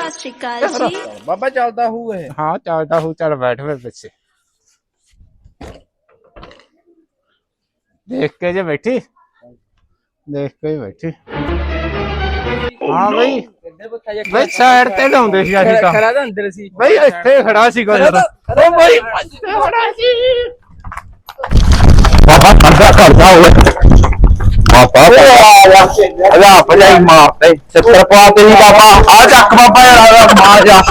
ਸਤਿ ਸ਼੍ਰੀ ਅਕਾਲ ਜੀ। ਬਾਬਾ ਚੱਲਦਾ ਹੋਊ ਇਹ। ਹਾਂ ਚੱਲਦਾ ਹੂੰ ਚੱਲ ਬੈਠ ਫਿਰ ਪਿੱਛੇ। ਦੇਖ ਕੇ ਜੇ ਬੈਠੀ। ਦੇਖ ਕੇ ਹੀ ਬੈਠੀ। ਹਾਂ ਬਈ। ਬਈ ਸਾਈਡ ਤੇ ਲਾਉਂਦੇ ਸੀ ਅਸੀਂ ਤਾਂ। ਖੜਾ ਤਾਂ ਅੰਦਰ ਸੀ। ਬਈ ਇੱਥੇ ਖੜਾ ਸੀ ਕੋਈ ਜਦੋਂ। ਉਹ ਬਈ ਇੱਥੇ ਖੜਾ ਸੀ। ਬਾਬਾ ਬੰਦਾ ਕਰਦਾ ਹੋਵੇ। ਬਾਬਾ ਅਲਾ ਭਜਾਈ ਮਾਰਦੇ ਛੱਤਰ ਪਾ ਤੇ ਹੀ ਬਾਬਾ ਆ ਚੱਕ ਬਾਬਾ ਯਾਰ ਮਾਰ ਜਾ।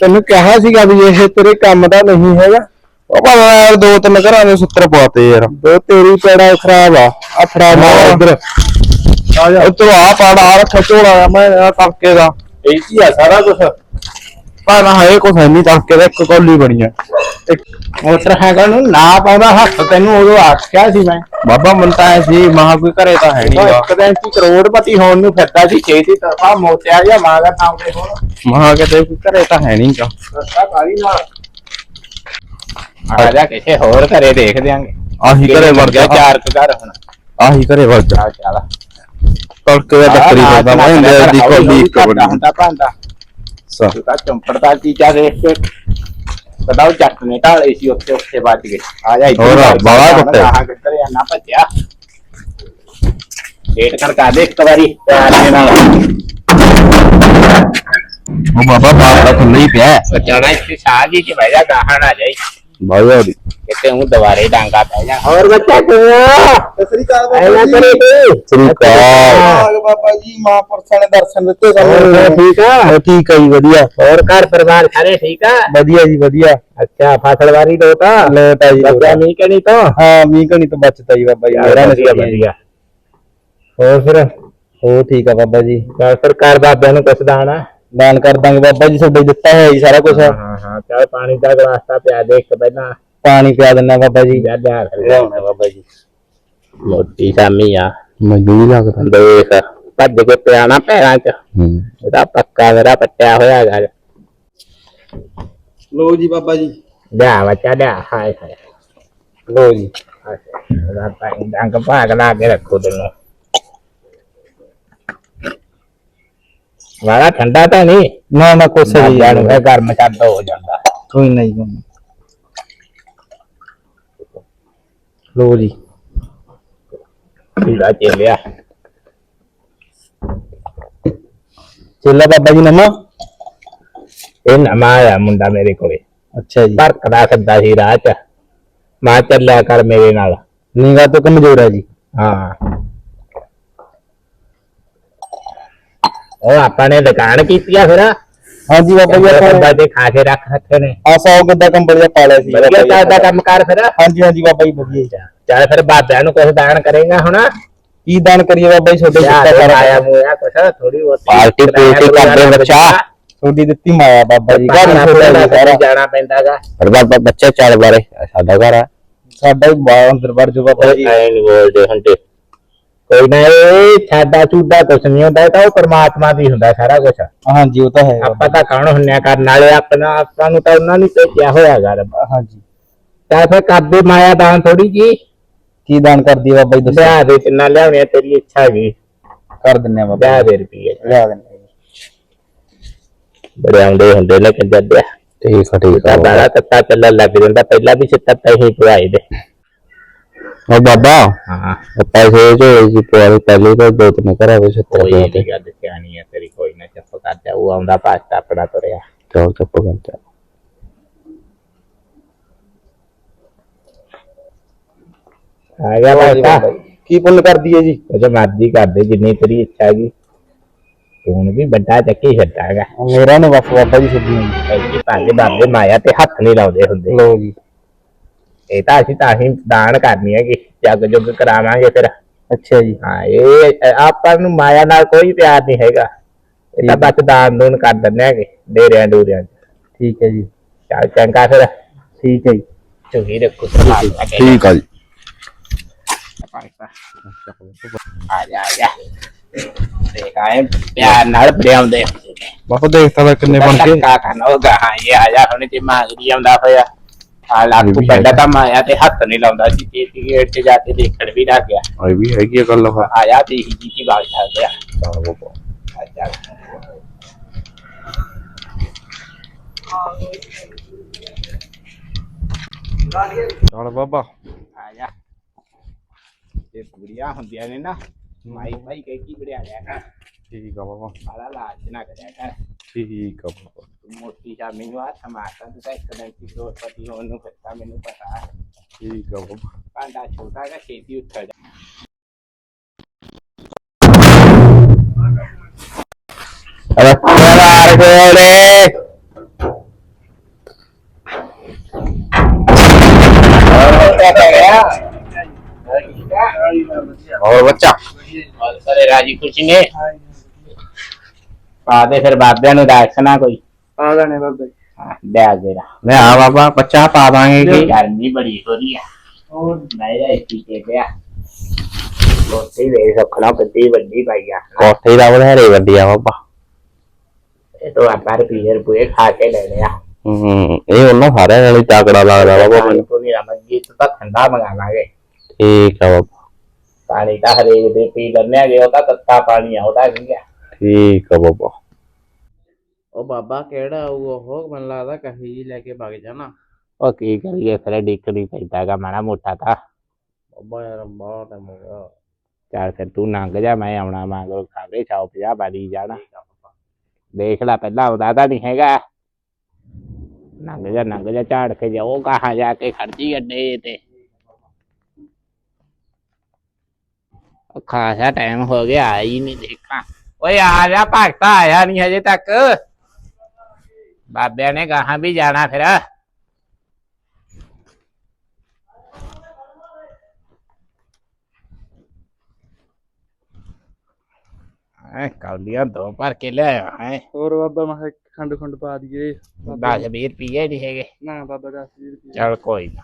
ਤੈਨੂੰ ਕਿਹਾ ਸੀਗਾ ਵੀ ਇਹ ਤੇਰੇ ਕੰਮ ਦਾ ਨਹੀਂ ਹੈਗਾ। ਬਾਬਾ ਯਾਰ ਦੋ ਤਿੰਨ ਘਰਾਂ ਦੇ ਛੱਤਰ ਪਾਤੇ ਯਾਰ। ਦੋ ਤੇਰੀ ਪੈੜਾ ਖਰਾਬ ਆ। ਆ ਫੜਾ ਮਾਰ ਇੱਧਰ। ਆ ਜਾ। ਤੂੰ ਆ ਪਾੜ ਆ ਰੱਖਿਆ ਝੋਲਾ ਮੈਂ ਆ ਤੜਕੇ ਦਾ। ਇਹ ਆ ਸਾਰਾ ਕੁਝ ਪਰ ਨਾ ਹੈ ਕੁਛ ਨਹੀਂ ਤੜਕੇ ਦਾ ਇੱਕ ਕੌਲੀ ਬਣੀ ਆ। ਮੋਟਰ ਹੈਗਾ ਨੂੰ ਨਾ ਪਾਉਂਦਾ ਹੱਥ ਤੈਨੂੰ ਉਦੋਂ ਆਖਿਆ ਸੀ ਮੈਂ। ਬਾਬਾ ਮੰਤਾ ਐ ਸੀ ਮਹਾ ਕੋਈ ਘਰੇ ਤਾਂ ਹੈ ਉਹ ਨਹੀਂਗਾ ਇੱਕ ਦਿਨ ਕੀ ਕਰੋੜਪਤੀ ਹੋਣ ਨੂੰ ਫਿਰਦਾ ਸੀ ਛੇਤੀ ਤਰਫਾ ਮੋਤਿਆ ਜਾਂ ਮਾਗਾ ਨਾਮ ਦੇ ਹੋਣ ਮਹਾ ਕਿਤੇ ਕੋਈ ਘਰੇ ਤਾਂ ਹੈ ਨਹੀਂਗਾ ਰਸਤਾ ਕਾਲੀ ਨਾਲ? ਆ ਜਾ ਕਿਸੇ ਹੋਰ ਘਰੇ ਦੇਖ ਦਿਆਂਗੇ। ਆਹੀ ਘਰੇ ਵੜ ਗਿਆ ਚਾਰ ਕੁ ਘਰ ਹੁਣ। ਆਹੀ ਘਰੇ ਵੜ ਜਾ। ਆ ਚੱਲ। ਤੜਕੇ ਦਾ ਟੱਕਰੀ ਕਰਦਾ ਮੈਂ ਦੀ ਕੌਲੀ ਇੱਕ ਬਣੀ ਹੁੰਦਾ ਭਾਂਦਾ ਸਾ। ਤੂੰ ਤਾਂ ਚੰਪੜਦਾ ਚੀਜ਼ਾਂ ਦੇਖ ਕੇ ਪਤਾ ਉਹ ਜੱਟ ਨੇ ਢਾਲੇ ਸੀ ਉੱਥੇ ਉੱਥੇ ਵੱਜ ਗਏ ਆ ਜਾ ਇੱਧਰ ਹੋਰ ਵੱਜ ਗਿਆ, ਕੁੱਤੇ। ਆਹ ਕਿੱਧਰ ਆ ਨਾ ਭੱਜਿਆ ਡੇਟ ਕਰ ਕਾ ਦੇ ਇੱਕ ਵਾਰੀ ਪਿਆਰ ਦੇ ਨਾਲ ਉਹ ਬਾਬਾ ਬਾਪ ਦਾ ਥੱਲੇ ਹੀ ਪਿਆ ਸੱਚਣਾ ਇੱਥੇ ਸਾਜੀ ਚ ਬਹਿ ਜਾ ਗਾਹਣ ਆ ਜਾਈ ਬਾਇਆ ਦੀ ਕਿਤੇ ਉਹ ਦੁਬਾਰੇ ਡਾਂਗਾ ਪੈ ਜਾ। ਹੋਰ ਬੱਚਾ ਕਿਵੇਂ ਸਸਰੀ ਕਾਲ ਐਨਾ ਕਰੇ ਤੂੰ? ਸ੍ਰੀ ਅਕਾਲ। ਬਾਬਾ ਜੀ ਮਹਾਂਪੁਰਸ਼ਾਂ ਨੇ ਦਰਸ਼ਨ ਦਿੱਤੇ ਹੋਰ ਠੀਕ ਆ? ਠੀਕ ਆ ਜੀ ਵਧੀਆ। ਹੋਰ ਘਰ ਪਰਿਵਾਰ ਸਾਰੇ ਠੀਕ ਆ? ਵਧੀਆ ਜੀ ਵਧੀਆ। ਅੱਛਾ ਫਸਲਵਾਰੀ ਲੋਟਾ ਲੋਟ ਆ ਜੀ ਬੱਚਾ ਨਹੀਂ ਕਣੀ ਤੋਂ? ਹਾਂ ਮੀਂਹ ਕਣੀ ਤੋਂ ਬਚਦਾ ਜੀ ਬਾਬਾ ਜੀ। ਮੇਰਾ ਵਧੀਆ ਨਸੀਬ ਹੈ ਜੀ। ਵਧੀਆ। ਹੋਰ ਫਿਰ? ਹੋਰ ਠੀਕ ਆ ਬਾਬਾ ਜੀ। ਸਰਕਾਰ ਬਾਬਿਆਂ ਨੂੰ ਕੁਛ ਦਾਣਾ ਦਾਨ ਕਰ ਦਾਂਗੇ ਬਾਬਾ ਜੀ ਤੁਹਾਡੇ ਦਿੱਤਾ ਹੋਇਆ ਜੀ ਸਾਰਾ ਕੁਝ ਹਾਂ ਹਾਂ ਚੱਲ ਪਾਣੀ ਦਾ ਗਲਾਸ ਤਾਂ ਪਿਆ ਦੇ ਇੱਕ ਪਹਿਲਾਂ। ਪਾਣੀ ਪਿਆ ਦਿੰਨਾ ਬਾਬਾ ਜੀ। ਜਾ ਫਿਰ ਲਿਆਉਣਾ ਬਾਬਾ ਜੀ। ਮੋਟੀ ਸਾਮੀ ਆ। ਵੀ ਲੱਗਦਾ। ਦੇਖ ਭੱਜ ਕੇ ਪਿਆਣਾ ਪੈਰਾਂ 'ਚ। ਹੂੰ। ਇਹਦਾ ਪੱਕਾ ਮੇਰਾ ਪੱਟਿਆ ਹੋਇਆ ਹੈਗਾ ਲੋ ਜੀ ਬਾਬਾ ਜੀ। ਜਾ ਬੱਚਾ ਜਾ ਹਾਏ ਹਾਏ। ਲੋ ਜੀ। ਉਹਦਾ ਪਾਣੀ ਡੰਗ ਭਾਗ ਲਾ ਕੇ ਰੱਖੋ ਤੈਨੂੰ। ਵਾਲਾ ਠੰਡਾ ਤਾਂ ਨਹੀਂ। ਨਾ ਨਾ ਕੁਛ ਨਹੀਂ। ਜਾਣ ਕੇ ਗਰਮ ਚੱਦ ਹੋ ਜਾਂਦਾ। ਕੋਈ ਨਹੀਂ ਲੋ ਜੀ। ਪੀਲਾ ਚੇਲਿਆ। ਚੇਲਾ ਬਾਬਾ ਜੀ ਨਮਾ ਇਹ ਨਵਾਂ ਆਇਆ ਮੁੰਡਾ ਮੇਰੇ ਕੋਲੇ। ਅੱਛਾ ਜੀ। ਭਰਕਦਾ ਫਿਰਦਾ ਸੀ ਰਾਹ 'ਚ। ਮੈਂ ਚੱਲਿਆ ਕਰ ਮੇਰੇ ਨਾਲ। ਨਿਗਾਹ ਤੋਂ ਕਮਜ਼ੋਰ ਹੈ ਜੀ। ਹਾਂ। ਉਹ ਆਪਾਂ ਨੇ ਦੁਕਾਨ ਕੀਤੀ ਆ ਫਿਰ। ਹਾਂਜੀ ਬਾਬਾ ਜੀ ਬੰਦਾ ਆਪਾਂ ਦੇ ਖਾ ਕੇ ਰੱਖ ਰੱਖੇ ਨੇ। ਆ ਸੌ ਗੱਦਾ ਕੰਬਲ ਜਿਹਾ ਪਾ ਲਿਆ ਸੀ। ਵਧੀਆ ਚੱਲਦਾ ਕੰਮ ਕਰ ਫਿਰ। ਹਾਂਜੀ ਹਾਂਜੀ ਬਾਬਾ ਜੀ ਵਧੀਆ ਜੀ। ਚੱਲ ਫਿਰ ਬਾਬਿਆਂ ਨੂੰ ਕੁਛ ਦਾਨ ਕਰੇਗਾ ਹੁਣ। ਕੀ ਦਾਨ ਕਰੀਏ ਬਾਬਾ ਜੀ ਯਾਰ ਦਿੱਤਾ ਸਾਰਾ ਆਇਆ। ਮੋਇਆ ਕੁਛ ਥੋੜੀ ਬਹੁਤ ਪਾਰਟੀ ਪੂਰਟੀ ਕਰਦੇ ਬੱਚਾ। ਤੁਹਾਡੀ ਦਿੱਤੀ ਮਾਇਆ ਬਾਬਾ ਜੀ। ਘਰ ਸਾਰਾ ਜਾਣਾ ਪੈਂਦਾਗਾ। ਪਰ ਬਾਬਾ ਬੱਚਾ ਚਾਲ ਬਾਰੇ। ਸਾਡਾ ਘਰ ਆ। ਸਾਡਾ ਹੀ ਬਾਹਰ ਅੰਦਰ ਵੜ ਜੋ ਬਾਬਾ ਜੀ। ਐ ਬੋਲਦੇ ਹੁੰਦੇ। ਕੋਈ ਨਾ ਇਹ ਸਾਡਾ ਚੂਡਾ ਕੁਛ ਨਹੀਂ ਹੁੰਦਾ ਇਹ ਤਾਂ ਉਹ ਪਰਮਾਤਮਾ ਦੀ ਹੁੰਦਾ ਸਾਰਾ ਕੁਛ। ਹਾਂਜੀ ਉਹ ਤਾਂ ਹੈ ਆਪਾਂ ਤਾਂ ਕੌਣ ਹੁੰਨਿਆ ਕਰਨ ਵਾਲੇ ਆਪਣਾ ਆਪਾਂ ਨੂੰ ਤਾਂ ਉਹਨਾਂ ਨੇ ਭੇਜਿਆ ਹੋਇਆ ਗਾ ਰੱਬ ਹਾਂਜੀ। ਤਾਂ ਫਿਰ ਕਰਦੇ ਮਾਇਆ ਦਾਨ ਥੋੜੀ ਜੀ। ਕੀ ਦਾਨ ਕਰਦੀ ਬਾਬਾ ਜੀ ਦੱਸੋ। ਲਿਆ ਦੇ ਕਿੰਨਾ ਲਿਆਉਣੀ ਤੇਰੀ ਇੱਛਾ ਹੈਗੀ ਕਰ ਦਿੰਨੇ ਆ ਬਾਬਾ ਲਿਆ। ਦੇ ਰੁਪਈਏ। ਲਿਆ ਦਿੰਨੇ। ਬੜੇ ਆਉਂਦੇ ਹੁੰਦੇ ਨੇ ਕਿ ਜੱਦਿਆ ਠੀਕ ਆ ਠੀਕ ਤਾਂ ਆ ਤੱਤਾ ਚੱਲਣ ਲੱਗ ਜਾਂਦਾ ਪਹਿਲਾਂ ਵੀ ਸਿੱਤਾ ਪੈਸੇ ਪਵਾਏ ਦੇ। ਉਹ ਬਾਬਾ ਹਾਂ। ਪੈਸੇ ਜੋ ਜੀ ਪਵਾਰੇ ਪਹਿਲੇ ਤਾਂ ਦੋ ਤਿੰਨ ਘਰਾਂ ਵਿੱਚ ਕੋਈ ਤੇ ਨਹੀਂ ਗੱਲ ਸਿਆਣੀ ਹੈ ਤੇਰੀ ਕੋਈ ਨਾ ਚੱਪ ਕਰ ਜਾ ਉਹ ਆਉਂਦਾ ਪਾਸਤਾ ਆਪਣਾ ਤੁਰਿਆ। ਚੌਲ ਚੱਪ ਕਰਦਾ ਆ ਗਿਆ ਪਾਸਤਾ। ਕੀ ਪੁੰਨ ਕਰਦੀ ਹੈ ਜੀ? ਉਹ ਜੋ ਮਰਜ਼ੀ ਕਰ ਦੇ ਜਿੰਨੀ ਤੇਰੀ ਇੱਛਾ ਹੈਗੀ। ਤੂੰ ਵੀ ਵੱਡਾ ਚੱਕੀ ਛੱਡਾਗਾ ਮੇਰਾ ਨੇ ਵਫ ਬਾਬਾ ਜੀ ਸੱਦੀ ਜੀ ਐਡੀ ਭਾਲੇ ਬਾਬੇ ਮਾਇਆ ਤੇ ਹੱਥ ਨਹੀਂ ਲਾਉਂਦੇ ਹੁੰਦੇ। ਲੋ ਜੀ। ਇਹ ਤਾਂ ਅਸੀਂ ਤਾਂ ਹੀ ਦਾਨ ਕਰਨੀ ਹੈਗੀ ਜੱਗ ਜੁਗ ਕਰਾਵਾਂਗੇ ਫਿਰ। ਅੱਛਾ ਜੀ। ਹਾਂ ਇਹ ਅ- ਆਪਾਂ ਨੂੰ ਮਾਇਆ ਨਾਲ ਕੋਈ ਪਿਆਰ ਨਹੀਂ ਹੈਗਾ। ਇਹ ਤਾਂ ਬਸ ਦਾਨ ਦੂਨ ਕਰ ਦਿੰਦੇ ਹੈਗੇ ਡੇਰਿਆਂ ਡੂਰਿਆਂ ਚ। ਠੀਕ ਹੈ ਜੀ। ਚੱਲ ਚੰਗਾ ਫਿਰ। ਠੀਕ ਹੈ ਜੀ। ਚੁਗੀ ਰੱਖੋ ਸਲਾਮ ਠੀਕ ਆ ਜੀ। ਆ ਜਾ ਆ ਜਾ। ਦੇਖ ਆਏ ਪਿਆਰ ਨਾਲ ਪਿਆਉਂਦੇ ਬਾਬਾ ਦੇਖਤਾ ਤਾਂ ਕਿੰਨੇ ਬਣ ਕੇ ਕਾ ਖਾਣਾ ਹੋਗਾ ਹਾਂ ਇਹ ਆ ਜਾ ਹੁਣ ਤੇ ਮੰਗਦੀ ਆਉਂਦਾ ਹੋਇਆ ਆ ਲਾਗੂ ਵੀ ਪੈਂਦਾ ਤਾਂ ਮਾਇਆ ਤੇ ਹੱਥ ਨਹੀਂ ਲਾਉਂਦਾ ਸੀ ਤੇ ਗੇਟ ਤੇ ਜਾ ਕੇ ਦੇਖਣ ਵੀ ਲੱਗ ਗਿਆ। ਇਹ ਵੀ ਹੈਗੀ ਆ ਗੱਲ ਹਾਂ ਆਇਆ ਤੇ ਹੀ ਜੀ ਦੀ ਬਾਤ ਆ ਗਿਆ ਅੱਛਾ ਚਲ ਬਾਬਾ। ਆ ਜਾ। ਇਹ ਕੁੜੀਆਂ ਹੁੰਦੀਆਂ ਨੇ ਨਾ ਮਾਈ ਮਾਈ ਕਹਿ ਕੀ ਬੜਿਆ ਲਿਆ ਕਰ। ਠੀਕ ਆ ਬਾਬਾ। ਸਾਰਾ ਲਾਜ ਨਾ ਕਰਿਆ ਕਰ। ਠੀਕ ਆ ਬਾਬਾ। ਤੂੰ ਮੋਟੀ ਜਾ ਮੈਨੂੰ ਆ ਸਮਾਤਾ ਤੂੰ ਤਾਂ ਇੱਕ ਦਿਨ ਦੀ ਕਰੋੜਪਤੀ ਹੋਣ ਨੂੰ ਫਿਰਦਾ ਮੈਨੂੰ ਪਤਾ ਹੈ ਠੀਕ ਆ ਬਾਬਾ ਭਾਂਡਾ ਛੋਟਾ ਜਿਹਾ ਛੇਤੀ ਉੱਠ ਜਾ ਰੱਖਿਆਰ ਕੋਲੇ ਹੋਰ ਬੱਚਾ और सारे राजी खुशी ने ਪਾ ਦੇ ਫਿਰ ਬਾਬਿਆਂ ਨੂੰ ਦੱਸਣਾ ਕੋਈ ਆ ਗਏ ਨੇ ਬਾਬਾ। ਜੀ ਹਾਂ, ਲਿਆ ਦੇਣਾ ਮੈਂ ਆ ਬਾਬਾ ਬੱਚਾ ਪਾ ਦਾਂਗੇ। ਕੀ ਗਰਮੀ ਬੜੀ ਹੋ ਰਹੀ ਹੈ ਹੋਰ ਨਹੀਂ ਜਾ ਇੱਥੇ ਕੇ ਪਿਆ। ਲੋਟੀ ਵੇ ਰੱਖਣਾ ਕਿੱਡੀ ਵੱਡੀ ਪਾਈ ਆ। ਕੋਠੇ ਦਾ ਵਧੇਰੇ ਵੱਡੀ ਆ ਬਾਬਾ। ਇਹ ਤੋਂ ਆਪਾਂ ਰੁਪਏ ਰੁਪਏ ਖਾ ਕੇ ਲੈ ਲਿਆ। ਹੂੰ ਇਹ ਉਹਨਾਂ ਸਾਰਿਆਂ ਨਾਲ ਹੀ ਤਾਕੜਾ ਲੱਗਦਾ ਬਾਬਾ। ਮੈਨੂੰ ਤੋਂ ਨਹੀਂ ਰਮਜੀ ਤਾਂ ਠੰਡਾ ਮੰਗਾ ਲਾਂਗੇ। ਠੀਕ ਆ ਬਾਬਾ। ਪਾਣੀ ਤਾਂ ਹਰੇਕ ਦੇ ਪੀ ਲੈਣੇ ਆ ਉਹ ਤਾਂ ਤੱਤਾ ਪਾਣੀ ਆਉਦਾ ਨਹੀਂ ਆ। ਠੀਕ ਆ ਬਾਬਾ। ਉਹ ਬਾਬਾ ਕਿਹੜਾ ਆਊ ਉਹ ਮੈਨੂੰ ਲੱਗਦਾ ਕਹੀ ਜੀ ਲੈ ਕੇ ਵਗ ਜਾਣਾ। ਉਹ ਕੀ ਕਰੀਏ? ਫਿਰ ਡਿੱਕ ਨਹੀਂ ਪੈਂਦਾਗਾ ਮਾੜਾ ਮੋਟਾ ਤਾਂ। ਬਾਬਾ ਯਾਰ ਬਹੁਤ ਟਾਈਮ ਹੋ ਗਿਆ। ਚੱਲ ਫਿਰ ਤੂੰ ਲੰਘ ਜਾ ਮੈਂ ਆਉਣਾ ਮੰਗੋ ਖਾਵੇ ਚਾਉ ਪੰਜਾਹ ਵਾਲੀ ਜਾਣਾ। ਦੇਖ ਲੈ ਪਹਿਲਾਂ ਉਹਦਾ ਤਾਂ ਨਹੀਂ ਹੈਗਾ। ਲੰਘ ਜਾ ਲੰਘ ਜਾ ਝਾੜ ਕੇ ਜਾਓ ਕਹਾਂ ਜਾ ਕੇ ਖੜਜੀ ਅੱਡੇ ਤੇ। ਉਹ ਖਾਸਾ ਟਾਈਮ ਹੋ ਗਿਆ ਹੀ ਨਹੀਂ ਦੇਖਾਂ। ਓਏ ਆ ਜਾ ਭਗਤਾ ਆਇਆ ਨਹੀਂ ਹਜੇ ਤੱਕ। ਬਾਬਿਆਂ ਨੇ ਕਹਾਂ ਵੀ ਜਾਣਾ ਫਿਰ। ਐ ਕੌਲੀਆਂ ਦੋ ਭਰ ਕੇ ਲਿਆਇਆ ਹੈ। ਹੋਰ ਬਾਬਾ ਮੈਂ ਕਿਹਾ ਖੰਡ ਖੰਡ ਪਾ ਦਈਏ। 10 20 ਰੁਪਏ ਨਹੀਂ ਹੈਗੇ। ਨਾ ਬਾਬਾ 10 ਰੁਪਏ ਚਲ ਕੋਈ ਨਾ।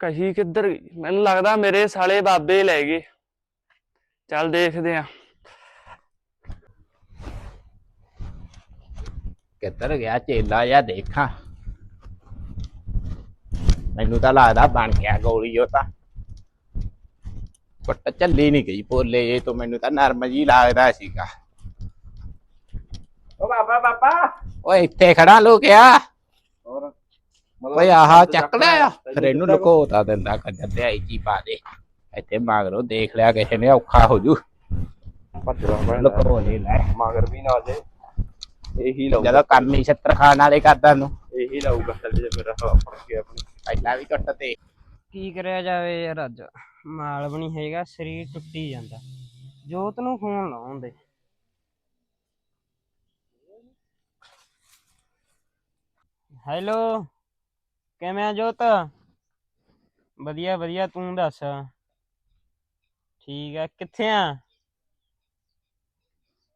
ਕਹੀ ਕਿੱਧਰ ਗਈ? ਮੈਨੂੰ ਲੱਗਦਾ ਮੇਰੇ ਸਾਲੇ ਬਾਬੇ ਲੈ ਗਏ। ਚੱਲ ਦੇਖਦੇ ਆ। ਕਿੱਧਰ ਗਿਆ ਚੇਲਾ ਜਾਂ ਦੇਖਾਂ। ਮੈਨੂੰ ਤਾਂ ਲੱਗਦਾ ਬਣ ਗਿਆ ਗੋਲੀ ਉਹ ਤਾਂ। ਪੱਟ ਚੱਲੀ ਨਹੀਂ ਗਈ ਪੋਲੇ ਜੇ ਤੋਂ ਮੈਨੂੰ ਤਾਂ ਨਰਮ ਜੀ ਲੱਗਦਾ ਸੀਗਾ। ਉਹ ਬਾਬਾ ਬਾਬਾ। ਓਏ ਇੱਥੇ ਖੜਾ ਲੁਕਿਆ। ਹੋਰ ਓਏ ਆਹ ਚੱਕ ਲਿਆ ਫਿਰ ਇਹਨੂੰ ਲੁਕੋਤਾ ਦਿੰਦਾ ਕੰਜਰ ਤੇ ਆਈ ਜੀ ਪਾ ਦੇ ਇੱਥੇ ਮਗਰੋਂ ਦੇਖ ਲਿਆ ਕਿਸੇ ਨੇ ਔਖਾ ਹੋ ਜੂ ਲੁਕੋ ਨਹੀਂ ਲੈ ਮਗਰ ਵੀ ਨਾ ਜੇ ਇਹੀ ਲਾਊ ਜਦੋਂ ਕੰਮ ਹੀ ਛੱਤਰ ਖਾਣ ਵਾਲੇ ਕਰਦਾ ਨੂੰ ਇਹੀ ਲਾਊਗਾ ਚੱਲ ਜੇ ਮੇਰਾ ਫੜ ਕੇ ਆਪਣੀ ਪਹਿਲਾਂ ਵੀ ਕੱਟ ਤੇ ਕੀ ਕਰਿਆ ਜਾਵੇ ਯਾਰ ਅੱਜ ਮਾਲ ਵੀ ਨਹੀਂ ਹੈਗਾ ਸਰੀਰ ਟੁੱਟੀ ਜਾਂਦਾ। ਜੋਤ ਨੂੰ ਫੋਨ ਲਾਉਂਦੇ ਹੈਲੋ। ਕਿਵੇਂ ਆ ਜੋਤ? ਵਧੀਆ ਵਧੀਆ, ਤੂੰ ਦੱਸ? ਠੀਕ ਆ, ਕਿੱਥੇ ਆ?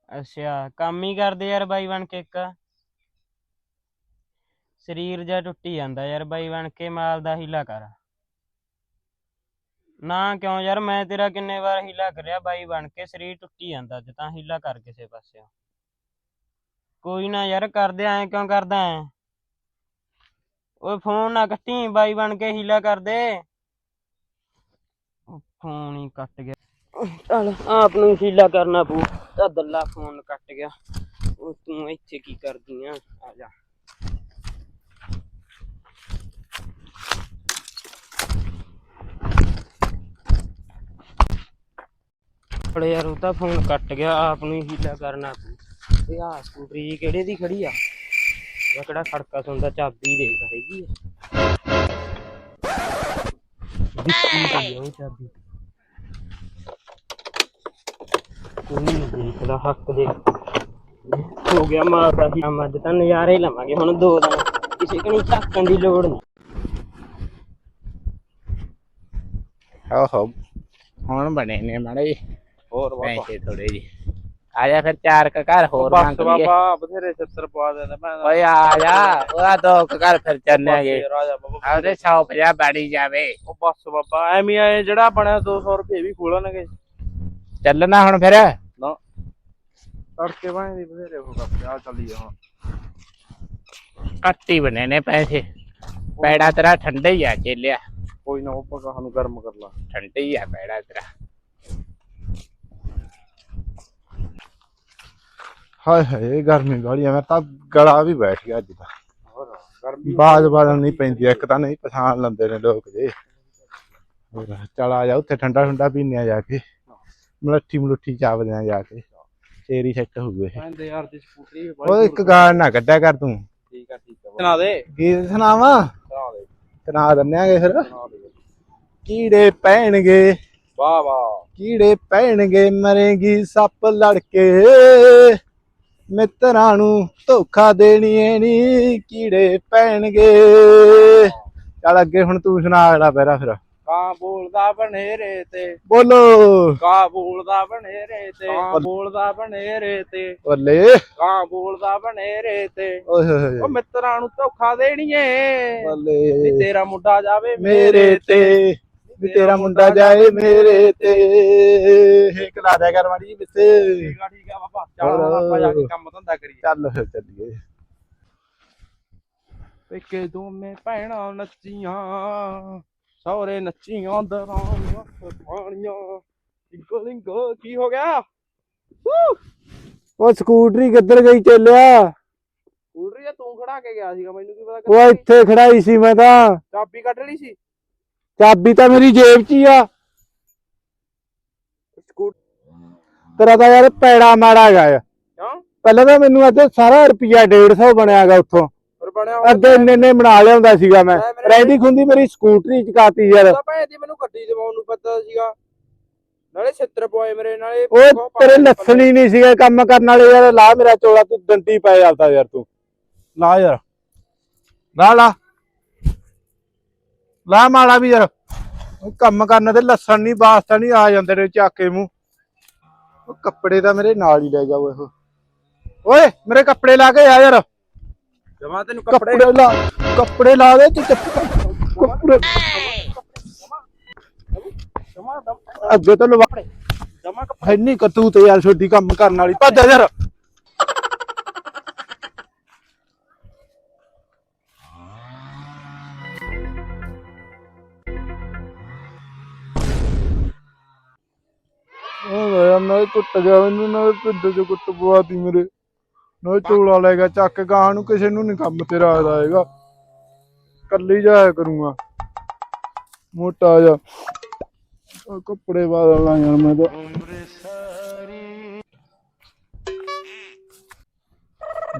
ਅੱਛਾ, ਕੰਮ ਹੀ ਕਰਦੇ ਯਾਰ ਬਾਈ ਬਣ ਕੇ ਇੱਕ। ਸਰੀਰ ਜਿਹਾ ਟੁੱਟੀ ਜਾਂਦਾ ਯਾਰ ਬਾਈ ਬਣ ਕੇ, ਮਾਲ ਦਾ ਹੀਲਾ ਕਰ। ਨਾ ਕਿਉਂ ਯਾਰ, ਮੈਂ ਤੇਰਾ ਕਿੰਨੇ ਵਾਰ ਹੀਲਾ ਕਰਿਆ ਬਾਈ ਬਣ ਕੇ, ਸਰੀਰ ਟੁੱਟੀ ਜਾਂਦਾ, ਅੱਜ ਤਾਂ ਹੀਲਾ ਕਰ ਕਿਸੇ ਪਾਸਿਓਂ। ਕੋਈ ਨਾ ਯਾਰ, ਕਰਦੇ ਐ ਕਿਉਂ ਕਰਦਾ ਐ? ਓਏ ਫੋਨ ਨਾ ਕੱਟੀ, ਬਾਈ ਬਣ ਕੇ ਹੀਲਾ ਕਰ ਦੇ ਫੋਨ ਹੀ ਕੱਟ ਗਿਆ। ਚੱਲ, ਆਪ ਨੂੰ ਹੀਲਾ ਕਰਨਾ ਪਊ। ਤਾਂ ਦੱਲਾ ਫੋਨ ਕੱਟ ਗਿਆ। ਉਹ ਤੂੰ ਇੱਥੇ ਕੀ ਕਰਦੀ ਆ? ਆ ਜਾ। ਬੜੇ ਯਾਰ, ਉਹ ਤਾਂ ਫੋਨ ਕੱਟ ਗਿਆ। ਆਪ ਨੂੰ ਹੀਲਾ ਕਰਨਾ ਪਊ। ਇਹ ਆ ਸਕੂਟਰੀ ਕਿਹੜੇ ਦੀ ਖੜੀ ਆ? ਇਹ ਕਿਹੜਾ ਖੜਕਾ ਸੁਣਦਾ ਚਾਬੀ ਦੇਖ ਹੈਗੀ ਆ। ਉਹ ਚਾਬੀ। ਕੋਈ ਨਹੀਂ ਦੇਖਦਾ ਹੱਕ ਦੇ। ਹੋ ਗਿਆ ਮਾਰਦਾ ਹੀ ਅੱਜ ਤਾਂ ਨਜ਼ਾਰੇ ਲਵਾਂਗੇ ਹੁਣ ਦੋ ਦਿਨ। ਕਿਸੇ ਕਣੀ ਝਾਕਣ ਦੀ ਲੋੜ ਨਹੀਂ। ਓਹੋ ਹੁਣ ਬਣੇ ਨੇ ਮਾੜੇ ਹੋਰ ਪੈਸੇ ਥੋੜੇ ਜੀ ਆ ਜਾ ਫਿਰ ਚਾਰ ਕ ਘਰ ਹੋਰ ਮੰਗ ਬਸ ਲਈਏ। ਬਾਬਾ ਬਥੇਰੇ 70 ਪਵਾ ਦੇਣਾ ਮੈਂ ਓਏ ਆ ਜਾ ਉਹਦਾ ਦੋ ਕੁ ਘਰ ਫਿਰ ਚੱਲਾਂਗੇ ਰਾਜਾ ਬਾਬਾ ਉਹਦੇ 150 ਬੜੀ ਜਾਵੇ। ਉਹ ਬਸ ਬਾਬਾ ਐਵੇਂ ਆਏ ਜਿਹੜਾ ਬਣਿਆ 200 ਰੁਪਏ ਵੀ ਖੋਲਣਗੇ। ਚੱਲਣਾ ਹੁਣ ਫਿਰ? ਨਾ। ਤੜਕੇ ਬਾਣੇ ਦੀ ਬਥੇਰੇ ਹੋ ਗਿਆ ਆ ਚੱਲੀਏ ਹੁਣ। ਘੱਟ ਹੀ ਬਣੇ ਨੇ ਪੈਸੇ। ਪੈੜਾ ਤੇਰਾ ਠੰਡਾ ਹੀ ਆ ਚੇਲਿਆ। ਕੋਈ ਨਾ ਉਹ ਪਕਾ ਨੂੰ ਗਰਮ ਕਰ ਲਾ। ਠੰਡਾ ਹੀ ਆ ਪੈੜਾ ਤੇਰਾ। ਹਾਏ ਹਾਏ ਗਰਮੀ ਵਾਲੀ ਆ ਮੈਂ ਤਾਂ ਗਲਾ ਵੀ ਬੈਠ ਗਿਆ ਅੱਜ ਤਾਂ। ਹੋਰ ਗਰਮੀ ਬਾਜ ਬਾਦਲ ਨਹੀਂ ਪੈਂਦੀ ਇੱਕ ਤਾਂ ਨਹੀਂ ਪਛਾਣ ਲੈਂਦੇ ਨੇ ਲੋਕ ਜੇ। ਹੋਰ ਚਲ ਆ ਜਾ ਉੱਥੇ ਠੰਡਾ ਠੰਡਾ ਪੀਨੇ ਆ ਜਾ ਕੇ। ਮਲੱਠੀ ਮਲੁੱਠੀ ਚਾਵਦੇ ਆ ਜਾ ਕੇ। ਤੇਰੀ ਸੈੱਟ ਹੋਊ ਇਹ। ਪੈਂਦੇ ਯਾਰ ਦੀ ਸਕੂਟਰੀ ਉਹ ਇੱਕ ਗਾਲ ਨਾ ਕੱਢਿਆ ਕਰ ਤੂੰ। ਠੀਕ ਆ ਠੀਕ ਆ ਸੁਣਾ ਦੇ। ਗੀਤ ਸੁਣਾਵਾ? ਸੁਣਾ ਦੇ। ਸੁਣਾ ਦਿੰਨੇਗੇ ਫਿਰ। ਸੁਣਾ ਦੇ। ਕੀੜੇ ਪੈਣਗੇ। ਵਾਹ ਵਾਹ। ਕੀੜੇ ਪੈਣਗੇ ਮਰੇਗੀ ਸੱਪ ਲੜ ਕੇ ਮਿੱਤਰਾਂ ਨੂੰ ਧੋਖਾ ਦੇਣੀ ਏ ਨੀ ਕੀੜੇ ਪੈਣਗੇ। ਚੱਲ ਅੱਗੇ ਹੁਣ ਤੂੰ ਸੁਣਾ ਅਗਲਾ ਪੈਰਾ ਫਿਰ। ਕਾਂ ਬੋਲਦਾ ਬਨੇਰੇ ਤੇ। ਬੋਲੋ। ਕਾਂ ਬੋਲਦਾ ਬਨੇਰੇ ਤੇ। ਕਾਂ ਬੋਲਦਾ ਬਨੇਰੇ ਤੇ। ਬੱਲੇ। ਕਾਂ ਬੋਲਦਾ ਬਨੇਰੇ ਤੇ। ਓਏ ਹੋਏ ਉਹ ਮਿੱਤਰਾਂ ਨੂੰ ਧੋਖਾ ਦੇਣੀਏ। ਬੱਲੇ। ਤੇਰਾ ਮੁੰਡਾ ਜਾਵੇ ਮੇਰੇ ਤੇ। ਵੀ ਤੇਰਾ ਮੁੰਡਾ ਜਾਏ ਮੇਰੇ ਤੇ। ਹੇਕ ਲਾ ਦਿਆ ਕਰ ਮਾੜੀ ਵਿੱਚ। ਠੀਕ ਆ ਠੀਕ ਆ ਬਾਬਾ ਚੱਲ ਹੁਣ। ਆਪਾਂ ਜਾ ਕੇ ਕੰਮ ਧੰਦਾ ਕਰੀਏ। ਚੱਲ ਫਿਰ ਚੱਲੀਏ। ਪੇਕੇ ਦੋਵੇਂ ਭੈਣਾਂ ਨੱਚੀਆਂ ਸਹੁਰੇ ਨੱਚੀਆਂ ਦਰਾਣੀਆਂ ਪਾਣੀਆਂ। ਲਿੰਗ ਕੀ ਹੋ ਗਿਆ? ਉਹ ਸਕੂਟਰੀ ਕਿੱਧਰ ਗਈ ਚੱਲਿਆ? ਸਕੂਟਰੀ ਤੂੰ ਖੜਾ ਕੇ ਗਿਆ ਸੀਗਾ ਮੈਨੂੰ ਕੀ ਪਤਾ ਉਹ ਇੱਥੇ ਖੜਾਈ ਸੀ ਮੈਂ ਤਾਂ। ਚਾਬੀ ਕੱਢ ਲਈ ਸੀ? ਚਾਬੀ ਤਾਂ ਮੇਰੀ ਜੇਬ 'ਚ ਹੀ ਆ। ਤੇਰਾ ਤਾਂ ਯਾਰ ਪੈੜਾ ਮਾੜਾ ਹੈਗਾ ਆ। ਕਿਉਂ? ਪਹਿਲਾਂ ਤਾਂ ਮੈਨੂੰ ਅੱਜ ਸਾਰਾ ਰੁਪਿਆ 150 ਬਣਿਆਗਾ ਉੱਥੋਂ। ਪਰ ਬਣਿਆ ਹੋਇਆ ਅੱਗੇ ਇੰਨੇ ਇੰਨੇ ਬਣਾ ਲਿਆਉਂਦਾ ਸੀਗਾ ਮੈਂ। ਰਹਿੰਦੀ ਖੁੰਦੀ ਮੇਰੀ ਸਕੂਟਰੀ ਚਕਾਤੀ ਯਾਰ। ਤਾਂ ਭੈਣ ਦੀ ਮੈਨੂੰ ਗੱਡੀ ਦਿਵਾਉਣ ਨੂੰ ਪਤਾ ਸੀਗਾ। ਨਾਲੇ ਛਿੱਤਰ ਪਵਾਏ ਮੇਰੇ ਨਾਲੇ ਓਏ ਤੇਰੇ ਹੀ ਨਹੀਂ ਸੀਗੇ ਕੰਮ ਕਰਨ ਵਾਲੇ ਯਾਰ। ਲਾ ਮੇਰਾ ਚੋਲਾ ਤੂੰ ਦੰਦੀ ਪੈ ਜਾਂਦਾ ਯਾਰ ਤੂੰ। ਲਾ ਯਾਰ। ਲਾ ਲਾ। ਲਾ ਮਾਲਾ ਵੀ ਯਾਰ। ਕੰਮ ਕਰਨ ਦੇ ਲੱਛਣ ਨਹੀਂ ਵਾਸਤਾ ਨਹੀਂ ਆ ਜਾਂਦੇ ਨੇ ਚਾਕੇ ਮੂੰਹ। ਉਹ ਕੱਪੜੇ ਤਾਂ ਮੇਰੇ ਨਾਲ ਹੀ ਲੈ ਜਾਓ ਇਹੋ ਓਏ ਮੇਰੇ ਕੱਪੜੇ ਲਾ ਕੇ ਆ ਯਾਰ। ਜਮਾ ਤੈਨੂੰ ਕੱਪੜੇ ਕੱਪੜੇ ਲਾ ਕੱਪੜੇ ਲਾ ਦੇ ਤੂੰ ਕੱਪੜੇ ਜਮਾ ਅੱਗੇ ਤੋਂ ਲਵਾ। ਜਮਾ ਹੈ ਨਹੀਂ ਕਰਤੂਤ ਯਾਰ ਛੋਟੀ ਕੰਮ ਕਰਨ ਵਾਲੀ। ਭੱਜ ਯਾਰ। ਯਾਰ ਨਾ ਕੁੱਟ ਗਿਆ ਮੈਨੂੰ ਨਾ ਪਿੰਡ ਚ ਕੁੱਟ ਪਵਾਤੀ ਮੇਰੇ। ਨਾ ਚੋਲਾ ਲੈ ਗਿਆ, ਚੱਕ ਗਾਂ ਨੂੰ ਕਿਸੇ ਨੂੰ ਨਹੀਂ ਕੰਮ ਤੇਰਾ ਆਦਾ ਹੈਗਾ ਕੱਲੀ ਜਾਇਆ ਕਰੂੰਗਾ। ਮੋਟਾ ਜਾ ਕੱਪੜੇ ਬਦਲ ਲਾਂ ਯਾਰ, ਮੈਂ ਤਾਂ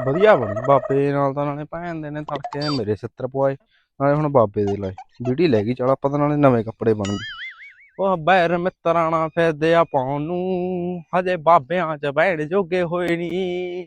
ਵਧੀਆ ਬਣ, ਬਾਬੇ ਨਾਲ ਤਾਂ ਨਾਲੇ ਭੈਣ ਦੇ ਨੇ ਤੜਕੇ ਮੇਰੇ 70 ਪਵਾਏ, ਨਾਲੇ ਹੁਣ ਬਾਬੇ ਦੇ ਲਾਏ। ਵੀਡੀ ਲੈ ਗਈ, ਚਲ ਆਪਾਂ ਤਾਂ ਨਾਲੇ ਨਵੇਂ ਕੱਪੜੇ ਬਣ ਗਏ। ਉਹ ਬੈਰ ਮਿੱਤਰਾਂ ਨਾਲ ਫਿਰਦੇ ਆ ਪਾਉਣ ਨੂੰ। ਹਜੇ ਬਾਬਿਆਂ ਚ ਬਹਿਣ ਜੋਗੇ ਹੋਏ ਨਹੀਂ